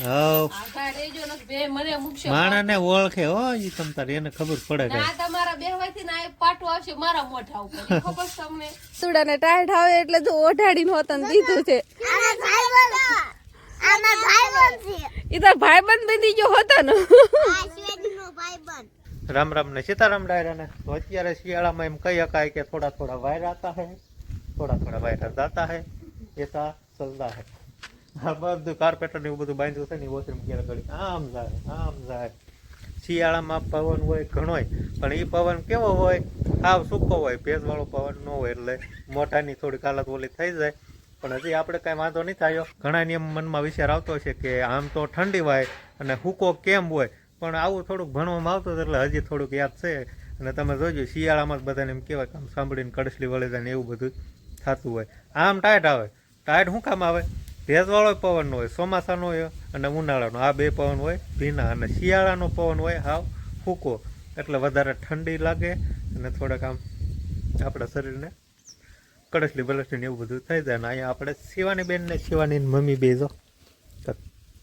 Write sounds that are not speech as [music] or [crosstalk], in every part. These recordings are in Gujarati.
હવ ને મને માણાને ઓળખે હો ઈ તમ તારે એને ખબર પડે ના તમારા બેહવાથી ના એ પાટો આવશે મારા મોઢા ઉપર. ખબર છે તમને? સુડાને ટાઈટ આવે એટલે જો ઓઢાડીને હોતન દીધું છે. ઈ તાર ભાઈબંધ બની ગયો હોતો ને રામ રામ ને સીતારામ ડાયરાને. તો અત્યારે શિયાળામાં એમ કહી શકાય કે થોડા થોડા વાયર આતા હે થોડા થોડા વાયર જાતા હે એતા ચલતા હે. આ બધું કાર્પેટર ને એવું બધું બાંધ્યું છે ને વોશરૂમ ક્યારે ગળી. આમ જાય આમ જાય. શિયાળામાં પવન હોય ઘણોય પણ એ પવન કેવો હોય? સાવ સૂકો હોય, ભેજવાળો પવન ન હોય એટલે મોઢાની થોડીક હાલત ઓલી થઈ જાય. પણ હજી આપણે કાંઈ વાંધો નહીં થયો. ઘણા એમ મનમાં વિચાર આવતો છે કે આમ તો ઠંડી હોય અને હુકો કેમ હોય? પણ આવું થોડુંક ભણવામાં આવતું એટલે હજી થોડુંક યાદ છે. અને તમે જોજો, શિયાળામાં જ બધાને એમ કહેવાય કે આમ સાંભળીને કડસલી વળે જાય ને એવું બધું થતું હોય. આમ ટાઈટ આવે. ટાઈટ શું કામ આવે? ભેજવાળો પવન હોય, ચોમાસાનો હોય અને ઉનાળાનો. આ બે પવન હોય, ભીના અને શિયાળાનો પવન હોય, હાવ ફૂકો. એટલે વધારે ઠંડી લાગે અને થોડાક આમ આપણા શરીરને કડસલી બલસડીને એવું બધું થઈ જાય. અને અહીંયા આપણે શિવાની બેન ને શિવાની મમ્મી બે જો.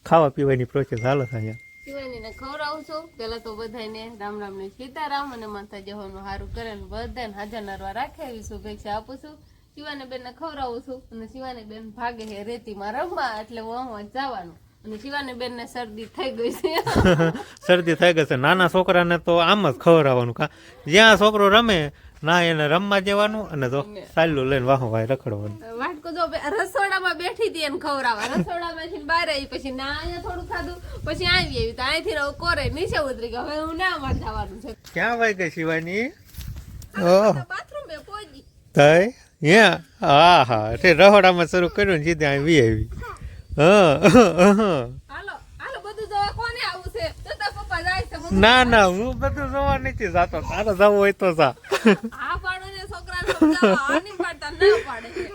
ખાવા પીવાની પ્રોસેસ હાલ છે અહીંયા. શિવાનીને ખવડાવું છું. પહેલાં તો બધાને રામ રામને સીતારામ અને માતા જવાનું સારું કરે ને બધાને હાજર નરવા રાખે એવી શુભેચ્છા આપું છું. શિવાની બેન ને ખવડાવું છું અને શિવાની બેન ભાગે છે રેતીમાં રમવા એટલે વહવા જવાનું. અને શિવાની બેન ને શરદી થઈ ગઈ છે. [laughs] શરદી થઈ ગઈ છે. નાના છોકરાને તો આમ જ ખવડાવવાનું કા? જ્યાં છોકરો રમે ના એને રમવા જવાનું અને તો સાલું લઈને વાહો વાહ રખડવાનું. વાટકો જો રસોડામાં બેઠી હતી એને ખવડાવવા. રસોડામાંથી બહાર આવી પછી ના અહીંયા થોડું ખાધું પછી આવી આવી. તો અહીંથી કોરે નીચે ઉતરી ગયો. હવે હું ના માં જવાનું છે. ક્યાં ભાઈ ગઈ શિવાની? બાથરૂમ મેં પહોંચી થઈ યા? હા હા. એટલે રહોડામાં શરૂ કર્યું ને સીધે વી આવી. હા હાલો હાલો ના ના હું બધું જોવા નથી જાતો. તારે જવું હોય તો જા.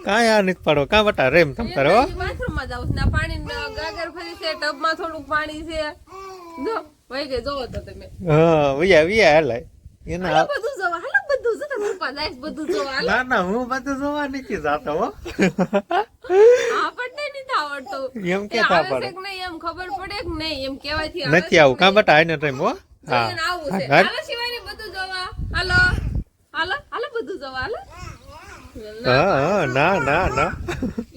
કાંઈ આ નથી પાડો કાં બટા રેમ તમ કરો હો? ટબમાં થોડુંક પાણી છે. જો વહી ગઈ જોવો તો તમે. હા વૈયા વૈયા હાલાય એના બધું જોવા હાલો બધું જો તાર પપ્પા જાય બધું જોવા ના ના હું બધું જોવા નથી જાતો હો. આપણને નથી આવડતું. એમ કે કેતા પડે. એમ ખબર પડે કે નહીં એમ કેવાયથી આવે નથી આવું. કાં બટા આઈને ટાઈમ હો? હા. આવું છે. હા, હાલો શિવાની બધું જોવા. હાલો. હાલો હાલો બધું જોવા. હાલો. હા હા ના ના ના.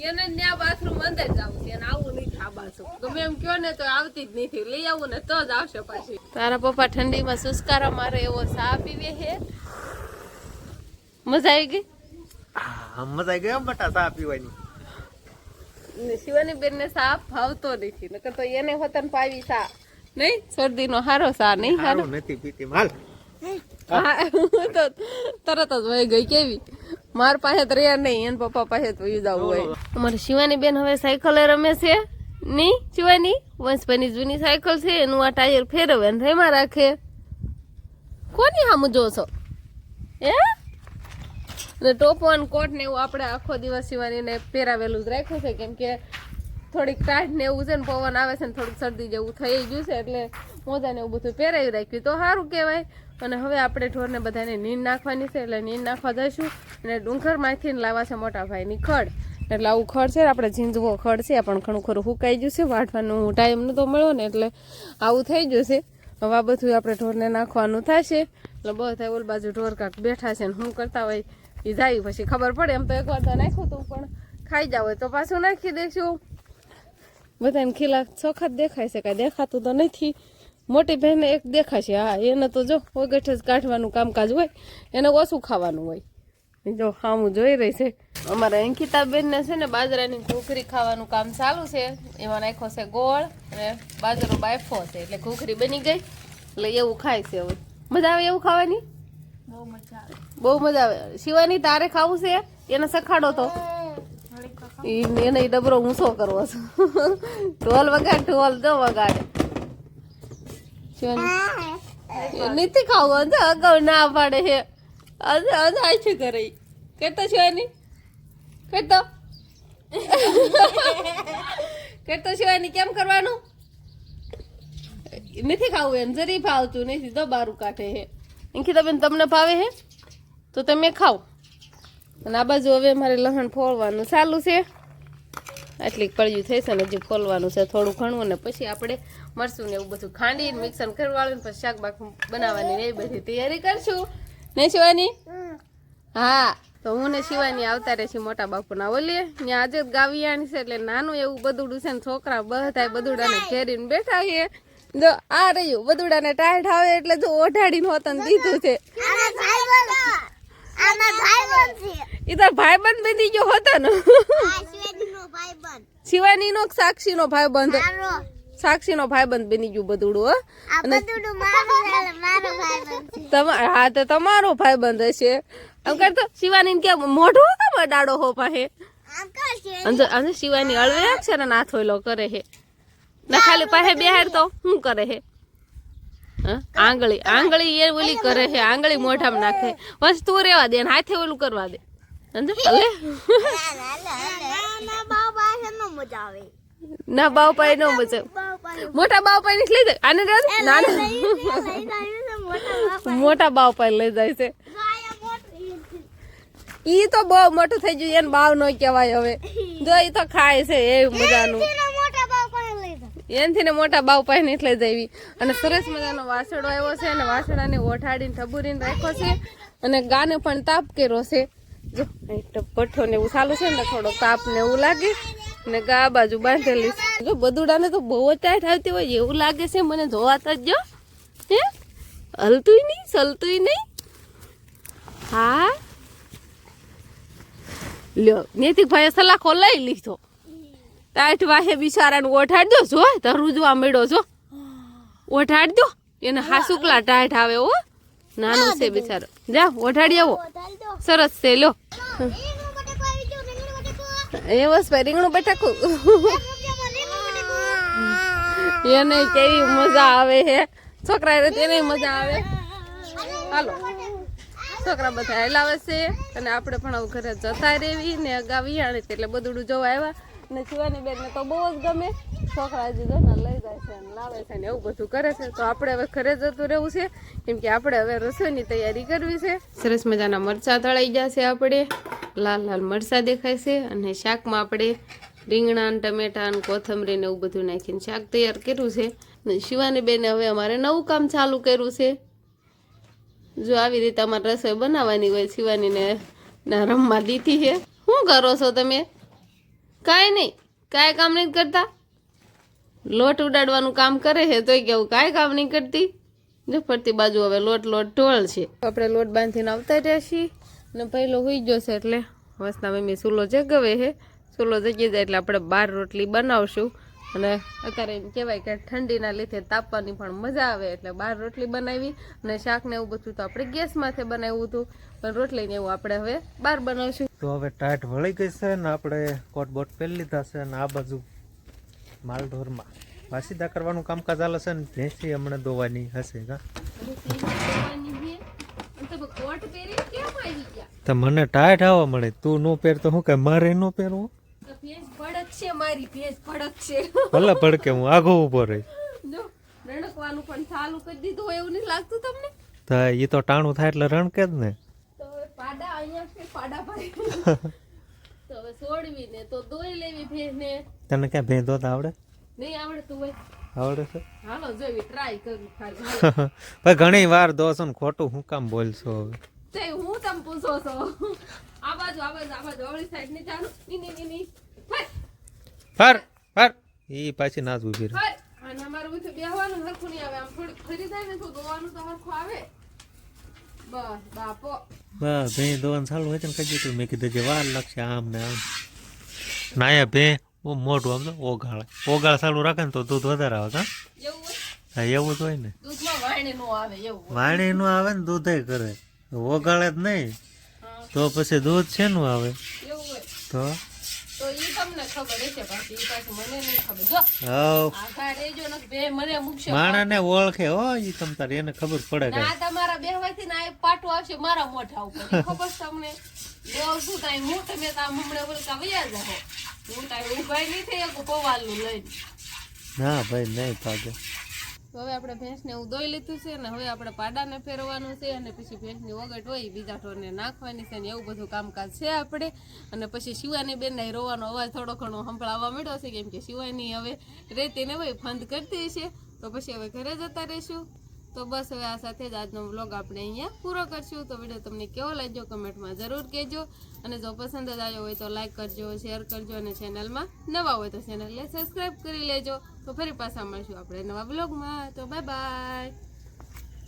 એને ત્યાં બાથરૂમ અંદર જ છે. એને આવું નહીં આ બાજુ ગમે એમ કયો ને તો આવતી જ નથી લઈ આવું ને તો જ આવશે પાછી. તારા પપ્પા ઠંડીમાં સુસ્કારા મારે એવો સા પીવે છે. મજા આવી ગઈ? મજા આવી ગઈ હો બટા પીવાની. શિવાની બેન ને સા ભાવતો નથી નકર તો એને વતન પાવી સા. નહીં? શરદી નો હારો સા નહીં હારો? નથી પીતી માલ હું તો તરત જ વહી ગઈ કેવી? માર પાસે તો રહ્યા નહીં એન પપ્પા પાસે તો જવું હોય. અમારી શિવાની બેન હવે સાયકલે રમે છે. ની શિવાની? વંશભાઈની જૂની સાયકલ છે એનું આ ટાયર ફેરવે ને રેમાં રાખે. કોની સામું જો છો એ ને ટોપો અને કોટ ને એવું આપણે આખો દિવસ શિવાનીને પહેરાવેલું જ રાખ્યું છે. કેમ કે થોડીક ટાઢ ને એવું છે ને, પવન આવે છે ને, થોડીક શરદી જેવું થઈ ગયું છે, એટલે મોજા ને એવું બધું પહેરાવી રાખ્યું. તો સારું કહેવાય. અને હવે આપણે ઢોરને બધાને નીંદ નાખવાની છે, એટલે નીંદ નાખવા જઈશું. અને ડુંગરમાંથી લાવવા છે મોટા ભાઈની ખડ. એટલે આવું ખડ છે આપણે ઝીંઝવો ખડ છે, પણ ઘણું ખરું હુકાઈ ગયું છે. વાટવાનું ટાઈમ નતો મળ્યો ને, એટલે આવું થઈ ગયું છે. હવે આ બધું આપણે ઢોરને નાખવાનું થશે. એટલે બધા ઓલ બાજુ ઢોર કાંક બેઠા છે ને શું કરતા હોય એ જાય પછી ખબર પડે. એમ તો એકવાર તો નાખ્યું હતું પણ ખાઈ જાવ તો પાછું નાખી દઈશું બધાને ખીલા ચોખા દેખાય છે, કાંઈ દેખાતું તો નથી. મોટી બહેને એક દેખાશે. હા, એને તો જો ઓગઠ જ કાઢવાનું કામકાજ હોય, એને ઓછું ખાવાનું હોય. જો, હા, હું જોઈ રહી છે. અમારા અંકિતાબેનને છે ને બાજરાની ઘૂખરી ખાવાનું કામ ચાલુ છે. એમાં નાખ્યો છે ગોળ અને બાજરો બાફો છે, એટલે ઘૂખરી બની ગઈ. એટલે એવું ખાય છે હવે. મજા આવે એવું ખાવાની? બહુ મજા આવે. શિવાની તારે ખાવું છે? એને સખાડો તો. એને ડબરો ઊંચો કરવો છે? ઢોલ વગાડ ઢોલ તો વગાડે. નથી ખાવું. અગાઉ ના પાડે છે આછું કરે ઈ. કરતો શિવાની? કરતો કરતો શિવાની કેમ કરવાનું? નથી ખાવું એમ. જરી ભાવતું નથી તો બારું કાઢે હે. અંકિતાબેન તમને ભાવે હે? તો તમે ખાઓ. અને આ બાજુ હવે મારે લસણ ફોળવાનું ચાલુ છે. આટલી કળિયું થઈ છે ને હજી ખોલવાનું છે. થોડું ઘણું ને પછી આપણે મરશું ને એવું બધું ખાંડીને મિક્સર કરવાળું પછી શાકબાક બનાવવાની એ બધી તૈયારી કરશું. નહીં શિવાની? હા, તો હું ને શિવાની આવતા રહેશે મોટા બાપુના ઓલીએ. ત્યાં આજે જ ગાવિયાણી છે એટલે નાનું એવું બધુડું છે ને છોકરા બધા બધુડાને ઘેરીને બેઠા છે. જો આ રહ્યું બધુડાને ટાઈટ આવે એટલે જો ઓઢાડીને હોતન દીધું છે. એ તાર ભાઈબંધ બની ગયો હતો ને. શિવાની નો સાક્ષી નો ભાઈબંધ? સાક્ષી નો ભાઈબંધ બની ગયું બધુડું હો. અને હા તો તમારો ભાઈબંધ હશે. આમ કરતો શિવાની કે મોઢું કેમ ડાડો હો પાસે અને શિવાની અળવે છે ને નાથ હોયલો કરે હે. ના ખાલી પાસે બેહાર તો શું કરે હા? આંગળી આંગળી એ ઓલી કરે છે આંગળી મોઢામાં નાખે બસ તું રેવા દે હાથે ઓલું કરવા દે ના બાવ પાય નો મજા મોટા બાવ પાયની લઈ જાય આને નાના મોટા બાવ પાય લઈ જાય છે ઈ તો બહુ મોટું થઈ ગયું એને બાવ નો કહેવાય હવે જો ઈ તો ખાય છે એ મજાનું એનથી ને મોટા બાવ પાસે એટલે જ આવી અને સરસ મજાનો વાસણો આવ્યો છે અને વાસણાને ઓઠાડીને ઠબુરીને રાખ્યો છે અને ગાને પણ તાપ કર્યો છે. જો પઠ્ઠો ને એવું ચાલુ છે ને થોડો તાપ ને એવું લાગે. ને ગા બાજુ બાંધેલી છે. જો બધુડાને તો બહુ જ ટાઈટ આવતી હોય એવું લાગે છે મને જોવાતા જ જો. હે? હલતુંય નહીં ચલતુંય નહીં. હા? લ્યો, નૈતિકભાઈએ સલાખો લઈ લીધો. ટાઈટ વાહે બિચારાને ઓઠાડજો જો તરુજવા મળ્યો છો ઓઠાડજો એને હાસુકલા ટાઈટ આવે હો. નાનો છે બિચારો. જા ઓઠાડી આવો. સરસ છે લો. એ છે રીંગણું બટાકું. એને કેવી મજા આવે હે. છોકરા તેને મજા આવે. હાલો. છોકરા બધા હેલાવે છે અને આપણે પણ આવું ઘરે જતા રહેવી ને અગાવી આણે એટલે બધું જોવા આવ્યા. ને શિવાની બેન ને તો બહુ જ ગમે. છોકરા જીધો ને લઈ જાય છે ને લાવે છે ને એવું બધું કરે છે. તો આપણે હવે ઘરે જતું રહેવું છે. કેમ કે આપણે હવે રસોઈની તૈયારી કરવી છે. સરસ મજાના મરચાં તળાઈ ગયા છે આપણે. લાલ લાલ મરચાં દેખાય છે અને શાકમાં આપણે રીંગણા ને ટમેટા ને કોથમરી ને એવું બધું નાખીને શાક તૈયાર કર્યું છે. ને શિવાની બેને હવે અમારે નવું કામ ચાલુ કર્યું છે. જો આવી રીતે અમારે રસોઈ બનાવવાની હોય શિવાનીને ના રમવા દીધી છે. શું કરો છો તમે? કાંઈ નહીં, કાંઈ કામ નહીં કરતા. લોટ ઉડાડવાનું કામ કરે છે તોય કેવું કાંઈ કામ નહીં કરતી. જો ફરતી બાજુ હવે લોટ લોટ ઢોળ છે. આપણે લોટ બાંધીને આવતા રહ્યા છીએ ને પહેલો હોઈ છે એટલે વસના મમ્મી સૂલો જગવે છે. સૂલો જગી જાય એટલે આપણે બાર રોટલી બનાવશું. અને અત્યારે એમ કહેવાય કે ઠંડીના લીધે તાપવાની પણ મજા આવે એટલે બહાર રોટલી બનાવી અને શાકને એવું બધું તો આપણે ગેસમાંથી બનાવ્યું હતું. પણ રોટલીને એવું આપણે હવે બહાર બનાવશું. તો હવે ટાઈટ વળી ગઈ છે ને આપણે કોટ બોટ પહેરી લીધા છે અને આ બાજુ માલઢોરમાં. વાસીદા કરવાનું કામકાજ ચાલે છે ને ભેંસી હમણાં દોવાની હશે કા? તો મને ટાઈટ આવવા મળે. તું નો પહેર તો હું કે મારે નો પહેરવું? ભલે ભડકે હું આગો ઊભો રહી. પણ ચાલુ કરી દીધું એવું નહીં લાગતું તમને? તો એ તો ટાણું થાય એટલે રણકે જ ને. પાડા પાડા ભાઈ [laughs] તો હવે છોડવી ને તો દોઈ લેવી ભેંસ ને તને ક્યાં ભેંસ ધોતા આવડે? નહીં આવડતું હોય. આવડે છે? હાલો જોઈ ટ્રાય કરું ખાલી. [laughs] ભાઈ ઘણી વાર દોસો ને ખોટું હું કામ બોલશો હવે? તે હું તમ પૂછો છો? [laughs] આ બાજુ આ બાજુ આ બાજુ અવળી સાઈડની ચાલુ. ની ની ની ફર ફર ફર. ઈ પાછી ના જ ઊભી રહે. ફર અને અમારું બધું બેહવાનું હરખું નહીં આવે. આમ થોડું ફરી જાય ને તો દોવાનું તો હરખું આવે. બસ બાપો બસ ભેં દોવાનું ચાલુ હોય છે ને કઈ તું. મેં કીધું જે વાર લાગશે આમ ને આમ. નાયા ભેં બહુ મોટું આમ તો ઓગાળે. ઓગાળ ચાલુ રાખે ને તો દૂધ વધારે આવે હા? હા એવું જ હોય ને. વાણી નું આવે ને દૂધે કરે. ઓગાળે જ નહીં. તો પછી દૂધ છે નું આવે તો? માણાને ઓળખે હો ઈ તમ તાર એને ખબર પડે કે ના તમારા બેહવાથી ના એક પાટું આવશે મારા મોઢા ઉપર. ખબર તમને? બોલ શું થાય હું તમે તો આમ હમણાં બોલતા વયા હું ઉભાઈ નહીં થઈ શકું પવાલનું લઈને. ના ભાઈ નહીં પાગે તો હવે આપણે ભેંસને એવું દોઈ લીધું છે ને હવે આપણે પાડાને ફેરવવાનું છે અને પછી ભેંસની ઓગટ હોય બીજા ઢોરને નાખવાની છે ને એવું બધું કામકાજ છે આપણે. અને પછી શિવાની બેનને રોવાનો અવાજ થોડો ઘણો સંભળાવવા મળ્યો છે કેમ કે શિવાની હવે રહેતીને હોય ફંદ કરતી છે. તો પછી હવે ઘરે જતા રહીશું. તો બસ હવે આ સાથે જ આજનો વ્લોગ આપણે અહીંયા પૂરો કરશું. તો વીડિયો તમને કેવો લાગ્યો કમેન્ટમાં જરૂર કહેજો. અને જો પસંદ જ આવ્યો હોય તો લાઇક કરજો શેર કરજો અને ચેનલમાં નવા હોય તો ચેનલને સબસ્ક્રાઈબ કરી લેજો. તો ફરી પાછા મળશું આપણે નવા બ્લોગમાં તો બાય બાય